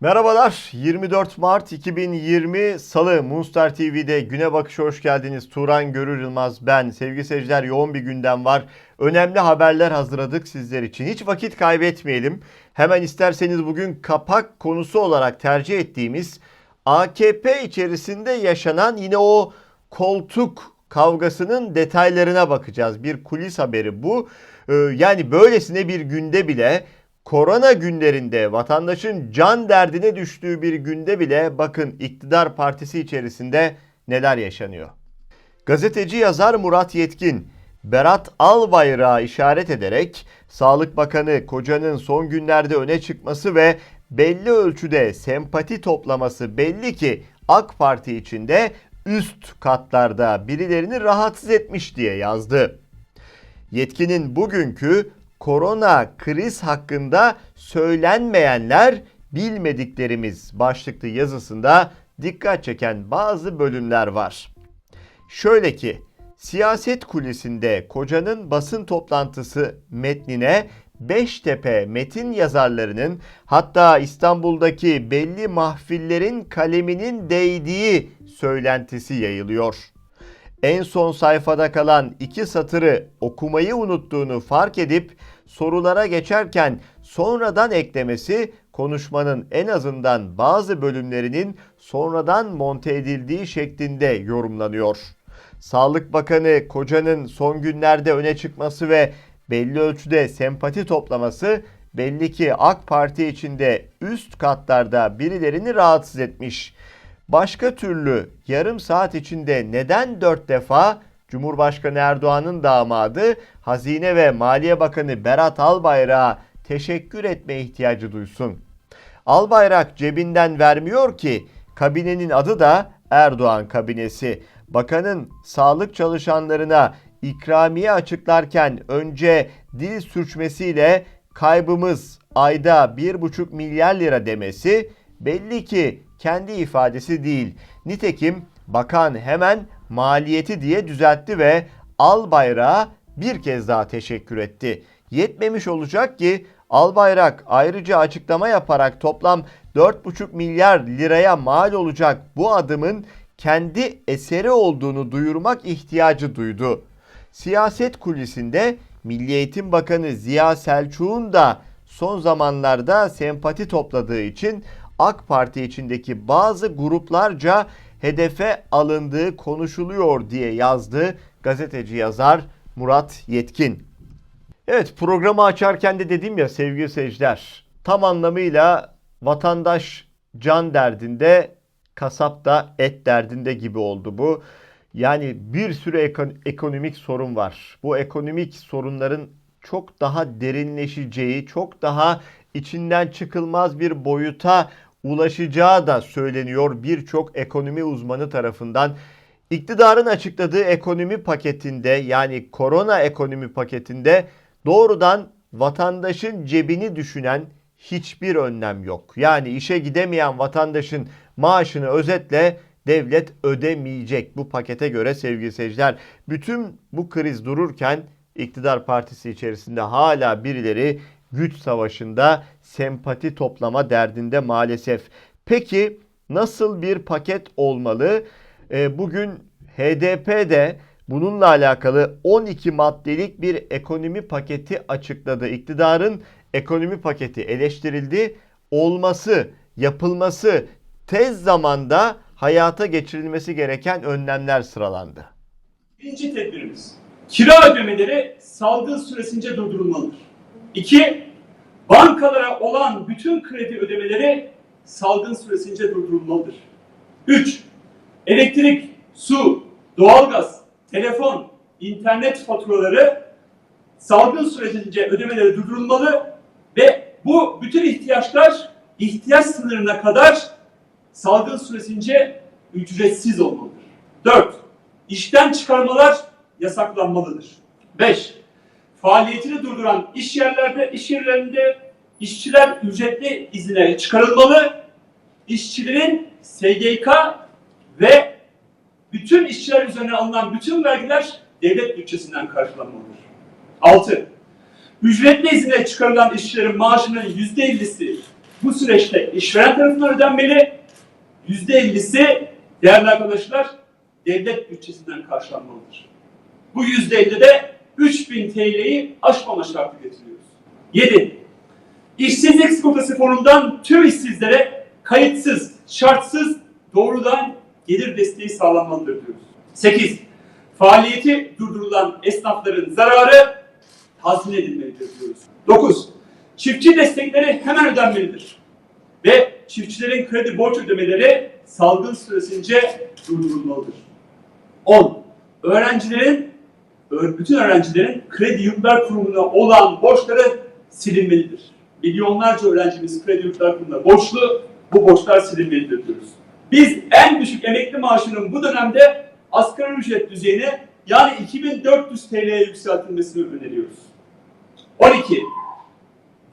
Merhabalar. 24 Mart 2020 Salı Moonstar TV'de Güne Bakış'a hoş geldiniz. Turan Görür Yılmaz ben. Sevgili seyirciler yoğun bir gündem var. Önemli haberler hazırladık sizler için. Hiç vakit kaybetmeyelim. Hemen isterseniz bugün kapak konusu olarak tercih ettiğimiz AKP içerisinde yaşanan yine o koltuk kavgasının detaylarına bakacağız. Bir kulis haberi bu. Ee, Yani böylesine bir günde bile korona günlerinde vatandaşın can derdine düştüğü bir günde bile bakın iktidar partisi içerisinde neler yaşanıyor. Gazeteci yazar Murat Yetkin, Berat Albayrak'a işaret ederek Sağlık Bakanı Koca'nın son günlerde öne çıkması ve belli ölçüde sempati toplaması belli ki AK Parti içinde üst katlarda birilerini rahatsız etmiş diye yazdı. Yetkinin bugünkü korona kriz hakkında söylenmeyenler bilmediklerimiz başlıklı yazısında dikkat çeken bazı bölümler var. Şöyle ki siyaset kulisinde kocanın basın toplantısı metnine Beştepe metin yazarlarının hatta İstanbul'daki belli mahfillerin kaleminin değdiği söylentisi yayılıyor en son sayfada kalan iki satırı okumayı unuttuğunu fark edip sorulara geçerken sonradan eklemesi konuşmanın en azından bazı bölümlerinin sonradan monte edildiği şeklinde yorumlanıyor. Sağlık Bakanı Koca'nın son günlerde öne çıkması ve belli ölçüde sempati toplaması belli ki AK Parti içinde üst katlarda birilerini rahatsız etmiş. Başka türlü yarım saat içinde neden dört defa Cumhurbaşkanı Erdoğan'ın damadı Hazine ve Maliye Bakanı Berat Albayrak'a teşekkür etme ihtiyacı duysun? Albayrak cebinden vermiyor ki kabinenin adı da Erdoğan kabinesi. Bakanın sağlık çalışanlarına ikramiye açıklarken önce dil sürçmesiyle kaybımız ayda 1,5 milyar lira demesi belli ki kendi ifadesi değil. Nitekim bakan hemen maliyeti diye düzeltti ve Albayrak'a bir kez daha teşekkür etti. Yetmemiş olacak ki Albayrak ayrıca açıklama yaparak toplam 4,5 milyar liraya mal olacak bu adımın kendi eseri olduğunu duyurmak ihtiyacı duydu. Siyaset kulisinde Milli Eğitim Bakanı Ziya Selçuk'un da son zamanlarda sempati topladığı için AK Parti içindeki bazı gruplarca hedefe alındığı konuşuluyor diye yazdı gazeteci yazar Murat Yetkin. Evet programı açarken de dedim ya sevgili seyirciler tam anlamıyla vatandaş can derdinde kasap da et derdinde gibi oldu bu. Yani bir sürü eko- ekonomik sorun var. Bu ekonomik sorunların çok daha derinleşeceği, çok daha içinden çıkılmaz bir boyuta ulaşacağı da söyleniyor birçok ekonomi uzmanı tarafından. İktidarın açıkladığı ekonomi paketinde yani korona ekonomi paketinde doğrudan vatandaşın cebini düşünen hiçbir önlem yok. Yani işe gidemeyen vatandaşın maaşını özetle devlet ödemeyecek bu pakete göre sevgili seyirciler. Bütün bu kriz dururken iktidar partisi içerisinde hala birileri güç savaşında sempati toplama derdinde maalesef. Peki nasıl bir paket olmalı? Ee, bugün HDP de bununla alakalı 12 maddelik bir ekonomi paketi açıkladı. İktidarın ekonomi paketi eleştirildi. Olması, yapılması, tez zamanda hayata geçirilmesi gereken önlemler sıralandı. Birinci tedbirimiz. Kira ödemeleri salgın süresince durdurulmalıdır. İki, bankalara olan bütün kredi ödemeleri salgın süresince durdurulmalıdır. Üç, elektrik, su, doğalgaz, telefon, internet faturaları salgın sürecince ödemeleri durdurulmalı ve bu bütün ihtiyaçlar ihtiyaç sınırına kadar salgın süresince ücretsiz olmalıdır. 4. İşten çıkarmalar yasaklanmalıdır. 5. Faaliyetini durduran iş yerlerde, iş yerlerinde işçiler ücretli izine çıkarılmalı. İşçilerin SGK ve bütün işçiler üzerine alınan bütün vergiler devlet bütçesinden karşılanmalıdır. 6. Ücretli izine çıkarılan işçilerin maaşının %50'si bu süreçte işveren tarafından ödenmeli. %50'si değerli arkadaşlar devlet bütçesinden karşılanmalıdır. Bu %50'de 3000 TL'yi aşmama şartı getiriyoruz. 7. İşsizlik sigortası fonundan tüm işsizlere kayıtsız, şartsız, doğrudan gelir desteği sağlanmalıdır diyoruz. 8. Faaliyeti durdurulan esnafların zararı tazmin edilmelidir diyoruz. 9. Çiftçi destekleri hemen ödenmelidir. Ve çiftçilerin kredi borç ödemeleri salgın süresince durdurulmalıdır. 10. Öğrencilerin, bütün öğrencilerin kredi yurtlar kurumuna olan borçları silinmelidir. Milyonlarca öğrencimiz kredi yurtlar kurumuna borçlu, bu borçlar silinmelidir diyoruz. Biz en düşük emekli maaşının bu dönemde asgari ücret düzeyine yani 2400 TL'ye yükseltilmesini öneriyoruz. 12.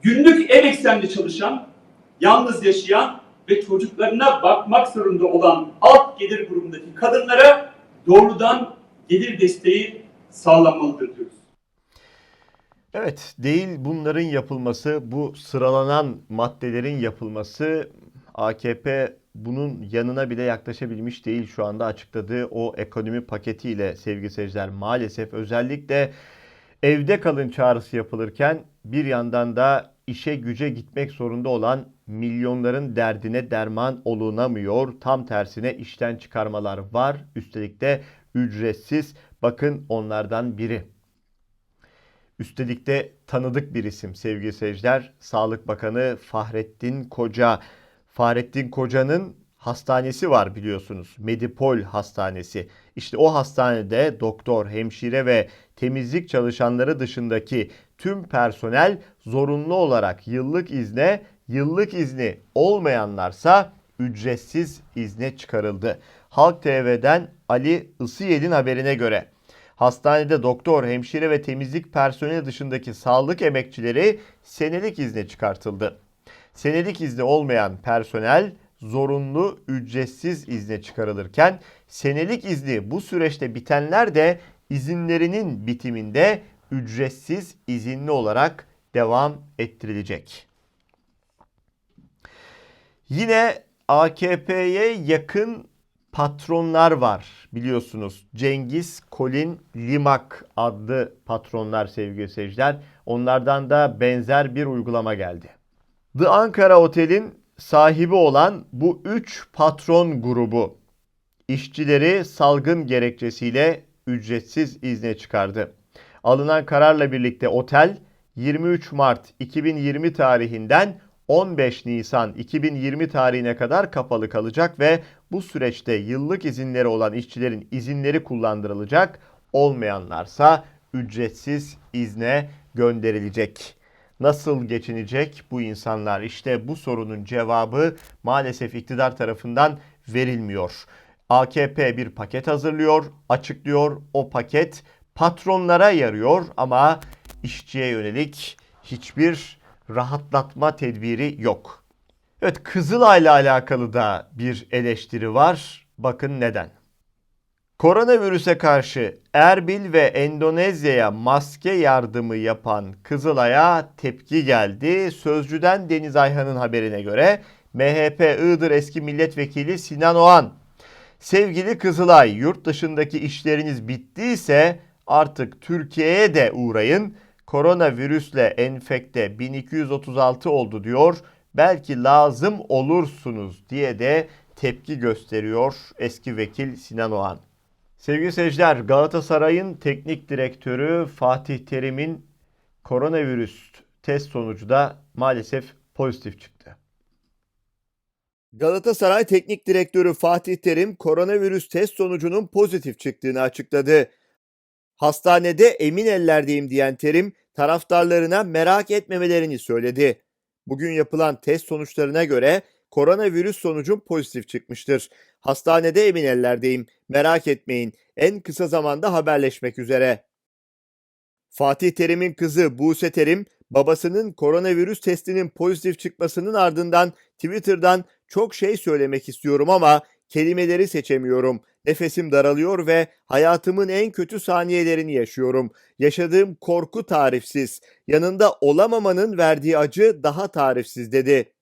Günlük ev eksenli çalışan, yalnız yaşayan ve çocuklarına bakmak zorunda olan alt gelir grubundaki kadınlara doğrudan gelir desteği sağlanmalıdır diyoruz. Evet, değil bunların yapılması, bu sıralanan maddelerin yapılması AKP bunun yanına bile yaklaşabilmiş değil şu anda açıkladığı o ekonomi paketiyle sevgili seyirciler. Maalesef özellikle evde kalın çağrısı yapılırken bir yandan da işe güce gitmek zorunda olan milyonların derdine derman olunamıyor. Tam tersine işten çıkarmalar var. Üstelik de ücretsiz. Bakın onlardan biri. Üstelik de tanıdık bir isim sevgili seyirciler. Sağlık Bakanı Fahrettin Koca. Fahrettin Koca'nın hastanesi var biliyorsunuz. Medipol Hastanesi. İşte o hastanede doktor, hemşire ve temizlik çalışanları dışındaki tüm personel zorunlu olarak yıllık izne, yıllık izni olmayanlarsa ücretsiz izne çıkarıldı. Halk TV'den Ali Isıyel'in haberine göre Hastanede doktor, hemşire ve temizlik personeli dışındaki sağlık emekçileri senelik izne çıkartıldı. Senelik izni olmayan personel zorunlu ücretsiz izne çıkarılırken senelik izni bu süreçte bitenler de izinlerinin bitiminde ücretsiz izinli olarak devam ettirilecek. Yine AKP'ye yakın patronlar var biliyorsunuz. Cengiz Kolin Limak adlı patronlar sevgili seyirciler. Onlardan da benzer bir uygulama geldi. The Ankara Otel'in sahibi olan bu 3 patron grubu işçileri salgın gerekçesiyle ücretsiz izne çıkardı. Alınan kararla birlikte otel 23 Mart 2020 tarihinden 15 Nisan 2020 tarihine kadar kapalı kalacak ve bu süreçte yıllık izinleri olan işçilerin izinleri kullandırılacak, olmayanlarsa ücretsiz izne gönderilecek. Nasıl geçinecek bu insanlar? İşte bu sorunun cevabı maalesef iktidar tarafından verilmiyor. AKP bir paket hazırlıyor, açıklıyor. O paket patronlara yarıyor ama işçiye yönelik hiçbir rahatlatma tedbiri yok. Evet Kızılay'la alakalı da bir eleştiri var. Bakın neden. Koronavirüse karşı Erbil ve Endonezya'ya maske yardımı yapan Kızılay'a tepki geldi. Sözcüden Deniz Ayhan'ın haberine göre MHP Iğdır eski milletvekili Sinan Oğan Sevgili Kızılay, yurt dışındaki işleriniz bittiyse artık Türkiye'ye de uğrayın. Koronavirüsle enfekte 1236 oldu diyor. Belki lazım olursunuz diye de tepki gösteriyor eski vekil Sinan Oğan. Sevgili seyirciler, Galatasaray'ın teknik direktörü Fatih Terim'in koronavirüs test sonucu da maalesef pozitif çıktı. Galatasaray Teknik Direktörü Fatih Terim koronavirüs test sonucunun pozitif çıktığını açıkladı. Hastanede emin ellerdeyim diyen Terim taraftarlarına merak etmemelerini söyledi. Bugün yapılan test sonuçlarına göre koronavirüs sonucum pozitif çıkmıştır. Hastanede emin ellerdeyim. Merak etmeyin. En kısa zamanda haberleşmek üzere. Fatih Terim'in kızı Buse Terim, babasının koronavirüs testinin pozitif çıkmasının ardından Twitter'dan çok şey söylemek istiyorum ama kelimeleri seçemiyorum. Nefesim daralıyor ve hayatımın en kötü saniyelerini yaşıyorum. Yaşadığım korku tarifsiz. Yanında olamamanın verdiği acı daha tarifsiz dedi.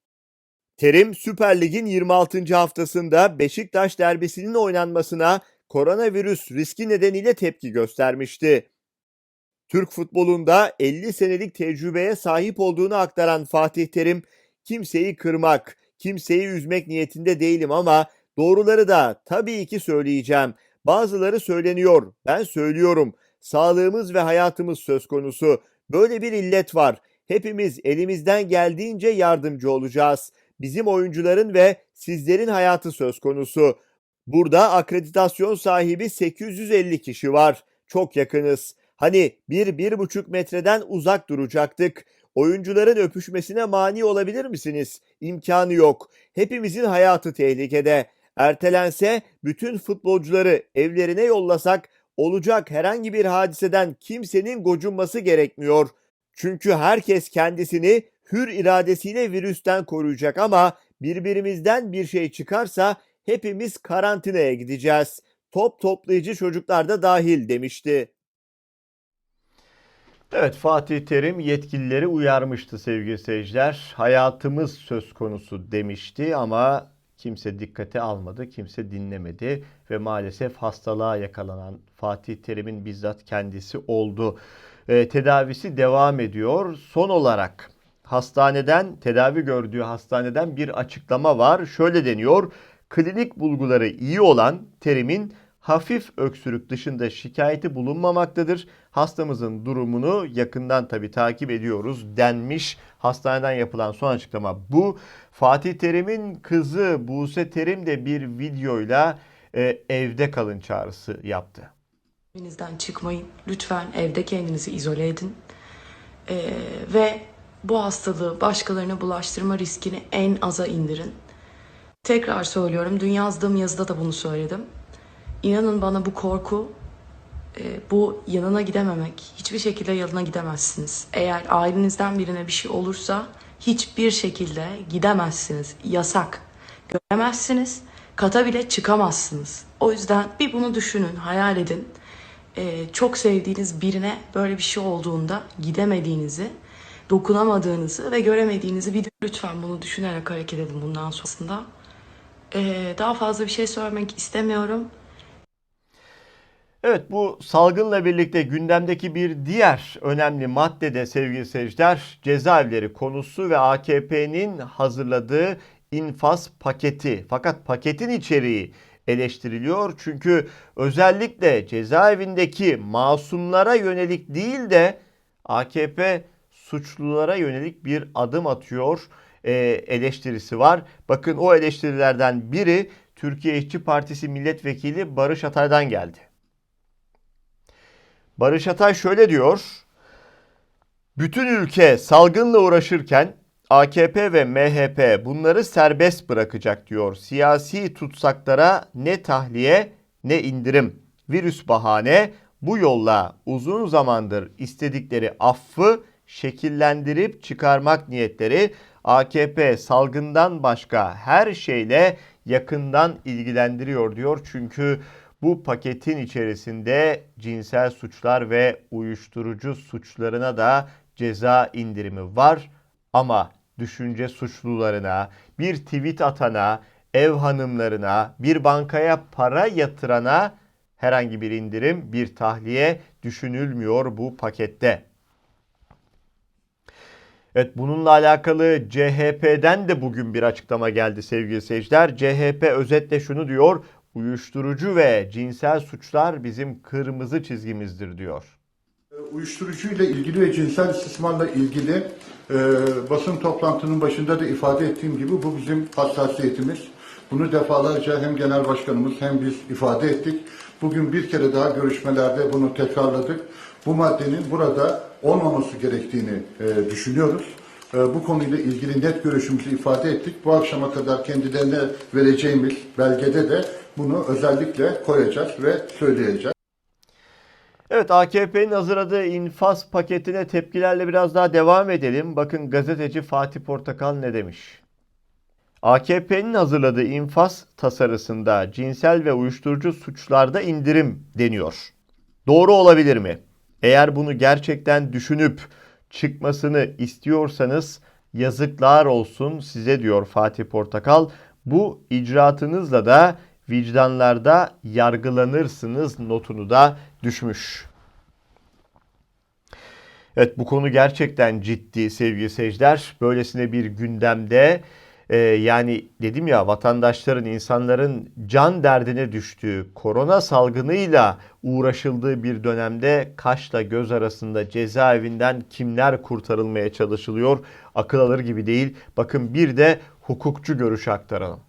Terim Süper Lig'in 26. haftasında Beşiktaş derbisinin oynanmasına koronavirüs riski nedeniyle tepki göstermişti. Türk futbolunda 50 senelik tecrübeye sahip olduğunu aktaran Fatih Terim, kimseyi kırmak, kimseyi üzmek niyetinde değilim ama doğruları da tabii ki söyleyeceğim. Bazıları söyleniyor, ben söylüyorum. Sağlığımız ve hayatımız söz konusu. Böyle bir illet var. Hepimiz elimizden geldiğince yardımcı olacağız. Bizim oyuncuların ve sizlerin hayatı söz konusu. Burada akreditasyon sahibi 850 kişi var. Çok yakınız. Hani bir, bir buçuk metreden uzak duracaktık. Oyuncuların öpüşmesine mani olabilir misiniz? İmkanı yok. Hepimizin hayatı tehlikede. Ertelense bütün futbolcuları evlerine yollasak olacak herhangi bir hadiseden kimsenin gocunması gerekmiyor. Çünkü herkes kendisini hür iradesiyle virüsten koruyacak ama birbirimizden bir şey çıkarsa hepimiz karantinaya gideceğiz. Top toplayıcı çocuklar da dahil demişti. Evet Fatih Terim yetkilileri uyarmıştı sevgili seyirciler. Hayatımız söz konusu demişti ama kimse dikkate almadı, kimse dinlemedi ve maalesef hastalığa yakalanan Fatih Terim'in bizzat kendisi oldu. Ee, tedavisi devam ediyor. Son olarak hastaneden, tedavi gördüğü hastaneden bir açıklama var. Şöyle deniyor. Klinik bulguları iyi olan Terim'in hafif öksürük dışında şikayeti bulunmamaktadır. Hastamızın durumunu yakından tabi takip ediyoruz denmiş. Hastaneden yapılan son açıklama bu. Fatih Terim'in kızı Buse Terim de bir videoyla e, evde kalın çağrısı yaptı. Evinizden çıkmayın. Lütfen evde kendinizi izole edin. Ee, ve bu hastalığı başkalarına bulaştırma riskini en aza indirin. Tekrar söylüyorum. Dün yazdığım yazıda da bunu söyledim. İnanın bana bu korku, e, bu yanına gidememek. Hiçbir şekilde yanına gidemezsiniz. Eğer ailenizden birine bir şey olursa hiçbir şekilde gidemezsiniz. Yasak. Göremezsiniz. Kata bile çıkamazsınız. O yüzden bir bunu düşünün, hayal edin. Ee, çok sevdiğiniz birine böyle bir şey olduğunda gidemediğinizi, dokunamadığınızı ve göremediğinizi bir lütfen bunu düşünerek hareket edin bundan sonrasında. Ee, daha fazla bir şey söylemek istemiyorum. Evet bu salgınla birlikte gündemdeki bir diğer önemli madde de sevgili seyirciler cezaevleri konusu ve AKP'nin hazırladığı infaz paketi. Fakat paketin içeriği eleştiriliyor. Çünkü özellikle cezaevindeki masumlara yönelik değil de AKP suçlulara yönelik bir adım atıyor e, eleştirisi var. Bakın o eleştirilerden biri Türkiye İşçi Partisi Milletvekili Barış Atay'dan geldi. Barış Atay şöyle diyor. Bütün ülke salgınla uğraşırken AKP ve MHP bunları serbest bırakacak diyor. Siyasi tutsaklara ne tahliye ne indirim. Virüs bahane bu yolla uzun zamandır istedikleri affı şekillendirip çıkarmak niyetleri AKP salgından başka her şeyle yakından ilgilendiriyor diyor. Çünkü bu paketin içerisinde cinsel suçlar ve uyuşturucu suçlarına da ceza indirimi var. Ama düşünce suçlularına, bir tweet atana, ev hanımlarına, bir bankaya para yatırana herhangi bir indirim, bir tahliye düşünülmüyor bu pakette. Evet bununla alakalı CHP'den de bugün bir açıklama geldi sevgili seyirciler. CHP özetle şunu diyor. Uyuşturucu ve cinsel suçlar bizim kırmızı çizgimizdir diyor. Uyuşturucuyla ilgili ve cinsel istismarla ilgili e, basın toplantının başında da ifade ettiğim gibi bu bizim hassasiyetimiz. Bunu defalarca hem genel başkanımız hem biz ifade ettik. Bugün bir kere daha görüşmelerde bunu tekrarladık. Bu maddenin burada olmaması gerektiğini e, düşünüyoruz. E, bu konuyla ilgili net görüşümüzü ifade ettik. Bu akşama kadar kendilerine vereceğimiz belgede de bunu özellikle koyacağız ve söyleyeceğiz. Evet AKP'nin hazırladığı infaz paketine tepkilerle biraz daha devam edelim. Bakın gazeteci Fatih Portakal ne demiş? AKP'nin hazırladığı infaz tasarısında cinsel ve uyuşturucu suçlarda indirim deniyor. Doğru olabilir mi? Eğer bunu gerçekten düşünüp çıkmasını istiyorsanız yazıklar olsun size diyor Fatih Portakal. Bu icraatınızla da vicdanlarda yargılanırsınız notunu da düşmüş. Evet bu konu gerçekten ciddi sevgili seyirciler. Böylesine bir gündemde e, yani dedim ya vatandaşların, insanların can derdine düştüğü, korona salgınıyla uğraşıldığı bir dönemde kaşla göz arasında cezaevinden kimler kurtarılmaya çalışılıyor? Akıl alır gibi değil. Bakın bir de hukukçu görüşü aktaralım.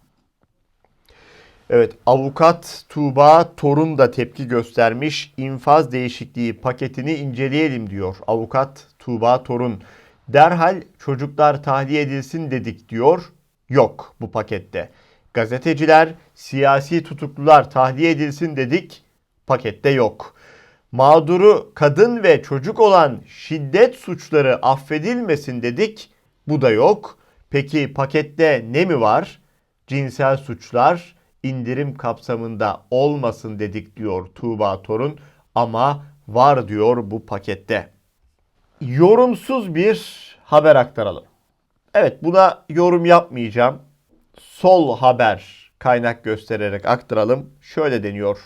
Evet, avukat Tuğba Torun da tepki göstermiş. İnfaz değişikliği paketini inceleyelim diyor. Avukat Tuğba Torun. Derhal çocuklar tahliye edilsin dedik diyor. Yok bu pakette. Gazeteciler, siyasi tutuklular tahliye edilsin dedik. Pakette yok. Mağduru kadın ve çocuk olan şiddet suçları affedilmesin dedik. Bu da yok. Peki pakette ne mi var? Cinsel suçlar indirim kapsamında olmasın dedik diyor Tuğba Torun ama var diyor bu pakette. Yorumsuz bir haber aktaralım. Evet buna yorum yapmayacağım. Sol haber kaynak göstererek aktaralım. Şöyle deniyor.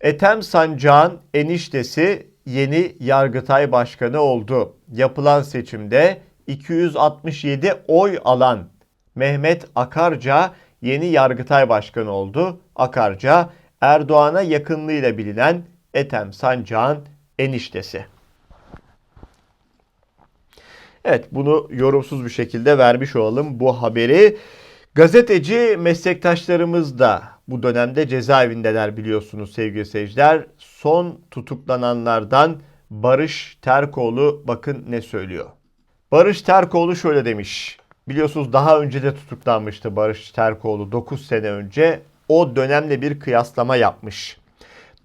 Ethem Sancak'ın eniştesi yeni Yargıtay Başkanı oldu. Yapılan seçimde 267 oy alan Mehmet Akarca yeni Yargıtay Başkanı oldu. Akarca Erdoğan'a yakınlığıyla bilinen Ethem Sancak'ın eniştesi. Evet bunu yorumsuz bir şekilde vermiş olalım bu haberi. Gazeteci meslektaşlarımız da bu dönemde cezaevindeler biliyorsunuz sevgili seyirciler. Son tutuklananlardan Barış Terkoğlu bakın ne söylüyor. Barış Terkoğlu şöyle demiş. Biliyorsunuz daha önce de tutuklanmıştı Barış Terkoğlu 9 sene önce. O dönemle bir kıyaslama yapmış.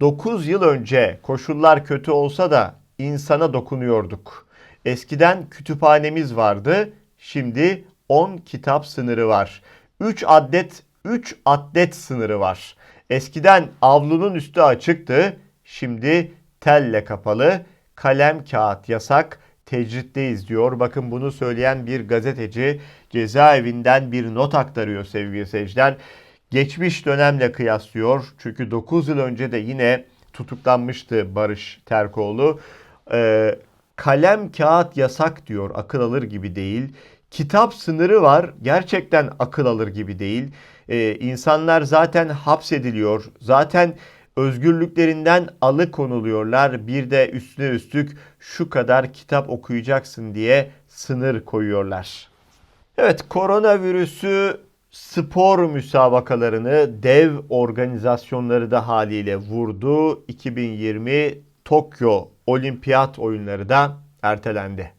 9 yıl önce koşullar kötü olsa da insana dokunuyorduk. Eskiden kütüphanemiz vardı. Şimdi 10 kitap sınırı var. 3 adet 3 adet sınırı var. Eskiden avlunun üstü açıktı. Şimdi telle kapalı. Kalem kağıt yasak. Tecritteyiz diyor. Bakın bunu söyleyen bir gazeteci cezaevinden bir not aktarıyor sevgili seyirciler. Geçmiş dönemle kıyaslıyor. Çünkü 9 yıl önce de yine tutuklanmıştı Barış Terkoğlu. Ee, kalem kağıt yasak diyor. Akıl alır gibi değil. Kitap sınırı var. Gerçekten akıl alır gibi değil. Ee, insanlar zaten hapsediliyor. Zaten özgürlüklerinden alıkonuluyorlar. Bir de üstüne üstlük şu kadar kitap okuyacaksın diye sınır koyuyorlar. Evet koronavirüsü spor müsabakalarını dev organizasyonları da haliyle vurdu. 2020 Tokyo Olimpiyat oyunları da ertelendi.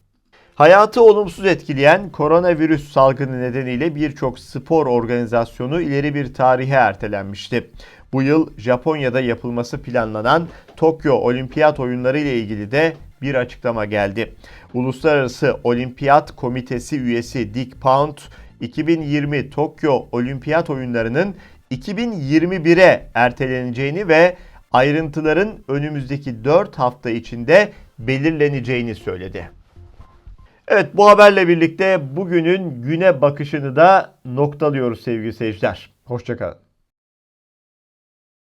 Hayatı olumsuz etkileyen koronavirüs salgını nedeniyle birçok spor organizasyonu ileri bir tarihe ertelenmişti. Bu yıl Japonya'da yapılması planlanan Tokyo Olimpiyat Oyunları ile ilgili de bir açıklama geldi. Uluslararası Olimpiyat Komitesi üyesi Dick Pound, 2020 Tokyo Olimpiyat Oyunları'nın 2021'e erteleneceğini ve ayrıntıların önümüzdeki 4 hafta içinde belirleneceğini söyledi. Evet bu haberle birlikte bugünün güne bakışını da noktalıyoruz sevgili seyirciler. Hoşçakalın.